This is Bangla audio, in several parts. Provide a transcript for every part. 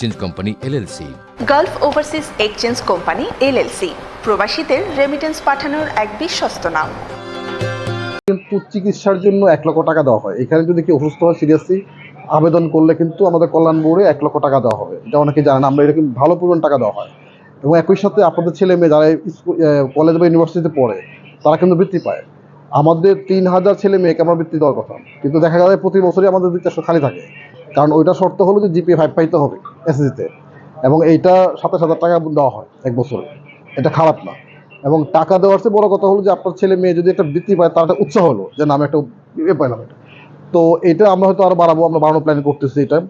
Change company LLC gulf overseas exchange company LLC প্রবাসীদের রেমিটেন্স পাঠানোর এক বিশ্বস্ত নাম। কিন্তু চিকিৎসার জন্য এক লক্ষ টাকা দেওয়া হয়। এখানে যদি কেউ অসুস্থ হয় সিরিয়াসলি আবেদন করলে কিন্তু আমাদের কল্যাণ বোর্ডে এক লক্ষ টাকা দেওয়া হবে। এটা অনেকে জানেন আমরা এরকম ভালো পরিমাণ টাকা দেওয়া হয়। এবং একই সাথে আপনাদের ছেলে মেয়ে যারা স্কুল কলেজ বা ইউনিভার্সিটিতে পড়ে তারা কিন্তু বৃত্তি পায়। আমাদের তিন হাজার ছেলে মেয়েকে আমার বৃত্তি দেওয়ার কথা। কিন্তু দেখা যায় প্রতি বছরই আমাদের বৃত্তি আসলে খালি থাকে। কারণ ওইটা শর্ত হলো যে জিপিএ ফাইভ পাইতে হবে। এসএসসিতে এবং এইটা সাতাশ হাজার টাকা দেওয়া হয় এক বছরে। এটা খারাপ না। এবং টাকা দেওয়ার চেয়ে বড় কথা হলো যে, আপনার ছেলে মেয়ে যদি একটা বৃত্তি পায়, তার একটা উৎসাহ হলো যে, না, আমি একটা ইয়ে পাইলাম এটা। তো এটা আমরা হয়তো আরও বাড়াবো, আমরা বাড়ানোর প্ল্যান করতেছি এটা।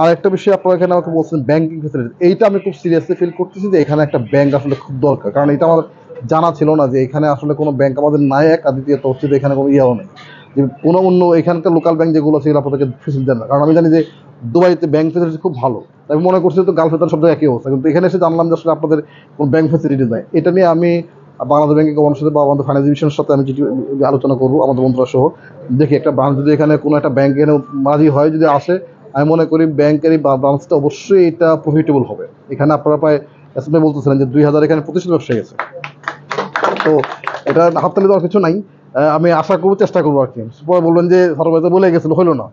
আর একটা বিষয় আপনারা এখানে আমাকে বলছেন ব্যাংকিং ফেসিলিটি এইটা আমি খুব সিরিয়াসলি ফিল করতেছি যে, এখানে একটা ব্যাংক আসলে খুব দরকার। কারণ এটা আমার জানা ছিল না যে, এখানে আসলে কোনো ব্যাংক আমাদের নাই এক আর দ্বিতীয়ত হচ্ছে যে এখানে কোনো ইয়েও নেই। যে, কোনো অন্য এখানকার লোকাল ব্যাংক যেগুলো সেগুলো আপনাদেরকে ফেসিলিটি দেন না। কারণ আমি জানি যে, দুবাইতে ব্যাংক ফেসিলিটি খুব ভালো। আমি মনে করছি তো গালফেতার সব জায়গায় একই অবস্থা। কিন্তু এখানে এসে জানলাম যে আসলে আপনাদের কোনো ব্যাংক ফেসিলিটি নাই। এটা নিয়ে আমি বাংলাদেশ ব্যাংকের গভর্নর সাথে বা আমাদের ফাইন্যান্স ডিভিশনের সাথে আমি যেটি আলোচনা করব, আমাদের বন্ধুরা সহ দেখি একটা ব্রাঞ্চ যদি এখানে কোনো একটা ব্যাংক এনে মাঝি হয়, যদি আসে, আমি মনে করি ব্যাংকের এই ব্রাঞ্চটা অবশ্যই এটা প্রফিটেবল হবে। এখানে আপনারা প্রায় এসএমএ বলতেছিলেন যে দুই হাজার এখানে প্রতিষ্ঠিত ব্যবসা গেছে তো এটা হাততালি দেওয়ার কিছু নাই। আমি আশা করব, চেষ্টা করব আর কি। পরে বলবেন যে সরকার বলে গেছিল হলো না।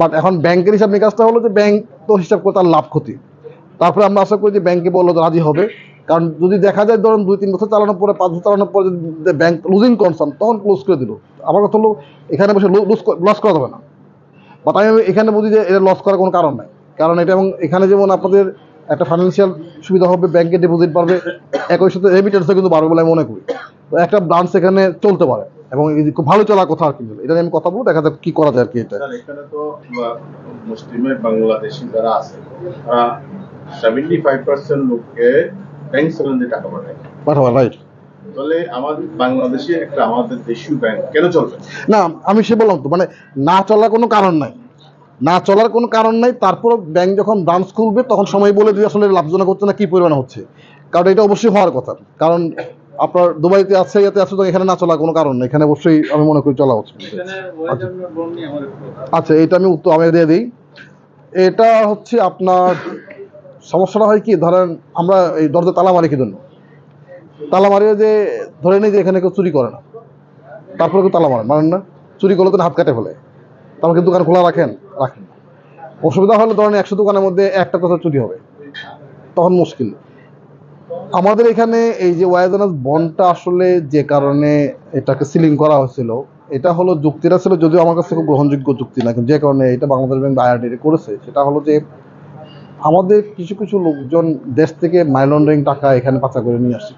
বাট এখন ব্যাংকের হিসাব নিকাশটা হলো যে ব্যাংক তো হিসাব করে তার লাভ ক্ষতি। তারপরে আমরা আশা করি যে ব্যাংকে বলল রাজি হবে। কারণ যদি দেখা যায় ধরুন দুই তিন বছর চালানোর পরে, পাঁচ বছর চালানোর পরে যদি ব্যাংক লুজিং কনসার্ন তখন ক্লোজ করে দিল। আমার কথা হলো, এখানে বসে লুজ লস করা যাবে না। বাট আমি এখানে বুঝি যে এটা লস করার কোনো কারণ নাই। কারণ এটা এবং এখানে যেমন আপনাদের একটা ফাইন্যান্সিয়াল সুবিধা হবে ব্যাংকে ডিপোজিট বাড়বে, একই সাথে রেমিটেন্সও কিন্তু বাড়বে বলে আমি মনে করি। একটা ব্রাঞ্চ এখানে চলতে পারে। এবং খুব ভালো চলার কথা আর কি। এটা নিয়ে আমি কথা বলব দেখা যাক কি করা যায় আর কি এটা। এখানে তো মুসলিমের বাংলাদেশি যারা আছে তারা সেভেন্টি ফাইভ পার্সেন্ট লোককে ব্যাংক টাকা পাঠায়। পাঠাবো রাইট তাহলে আমাদের বাংলাদেশে একটা আমাদের দেশীয় ব্যাংক কেন চলবে? না আমি সে বললাম তো মানে না চলার কোনো কারণ নাই। না চলার কোনো কারণ নাই তারপর ব্যাংক যখন ব্রাঞ্চ খুলবে তখন সময় বলে দিয়ে আসলে লাভজনক হচ্ছে না কি পরিমাণে হচ্ছে। কারণ এটা অবশ্যই হওয়ার কথা। কারণ আপনার দুবাইতে আছে ইয়াতে আছে তো এখানে না চলা কোনো কারণ নেই। এখানে অবশ্যই আমি মনে করি চলা উচিত। আচ্ছা। এটা আমি উত্তর আমি দিয়ে দিই। এটা হচ্ছে আপনার সমস্যাটা হয় কি ধরেন আমরা এই দরজা তালা মারি কি জন্য তালা মারিয়ে যে ধরে নিই যে এখানে কেউ চুরি করে না। তারপরে কেউ তালা মারেন মারেন না। চুরি করলে তো হাত কাটে ফেলে। তারপর কিন্তু দোকান খোলা রাখেন রাখেন অসুবিধা হলে ধরেন একশো দোকানের মধ্যে একটা কথা চুরি হবে। তখন মুশকিল। আমাদের এখানে এই যে ওয়াইজানাস বনটা আসলে যে কারণে এটাকে সিলিং করা হয়েছিল, এটা হলো যুক্তিটা ছিল যদিও আমার কাছে খুব গ্রহণযোগ্য যুক্তি না, কিন্তু যে কারণে এটা বাংলাদেশ ব্যাংক আইআরডি করেছে, সেটা হলো যে আমাদের কিছু কিছু লোকজন দেশ থেকে মাইলন্ডারিং টাকা এখানে পাচার করে নিয়ে আসছে